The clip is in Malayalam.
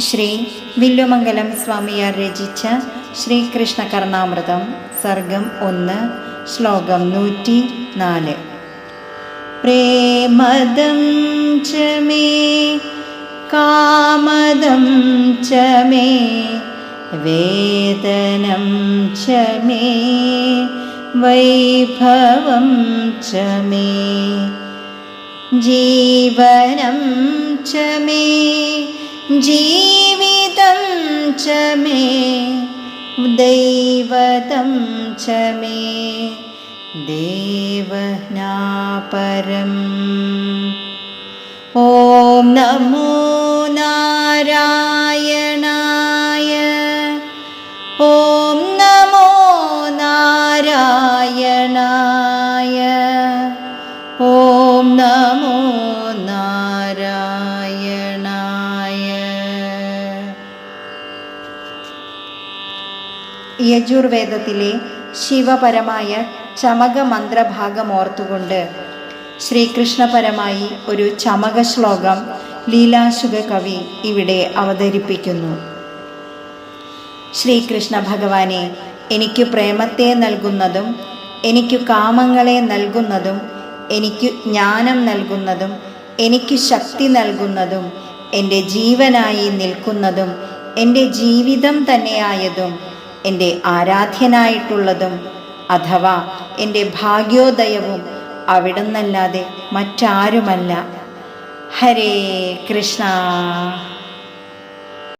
ശ്രീ വില്ലുമംഗലം സ്വാമിയാർ രചിച്ച ശ്രീകൃഷ്ണ കർണാമൃതം സർഗം ഒന്ന് ശ്ലോകം നൂറ്റി നാല്. പ്രേമദം ച മേ കാമദം ച മേ വേദനം ച വൈഭവം ച മേ ജീവനം ച ജീ ച മേ ദൈവതം ച മേ ദേവനാപരം ഓം നമോ നാരായണായ ഓം നമോ നാരായണായ ഓം നമോ യജുർവേദത്തിലെ ശിവപരമായ ചമക മന്ത്രഭാഗം ഓർത്തുകൊണ്ട് ശ്രീകൃഷ്ണപരമായി ഒരു ചമക ശ്ലോകം ലീലാശുക കവി ഇവിടെ അവതരിപ്പിക്കുന്നു. ശ്രീകൃഷ്ണ ഭഗവാനെ എനിക്ക് പ്രേമത്തെ നൽകുന്നതും എനിക്ക് കാമങ്ങളെ നൽകുന്നതും എനിക്ക് ജ്ഞാനം നൽകുന്നതും എനിക്ക് ശക്തി നൽകുന്നതും എന്റെ ജീവനായി നിൽക്കുന്നതും എന്റെ ജീവിതം തന്നെയായതും എന്റെ ആരാധ്യനായിട്ടുള്ളതും അഥവാ എന്റെ ഭാഗ്യോദയവും അവിടുന്നല്ലാതെ മറ്റാരുമല്ല. ഹരേ കൃഷ്ണ.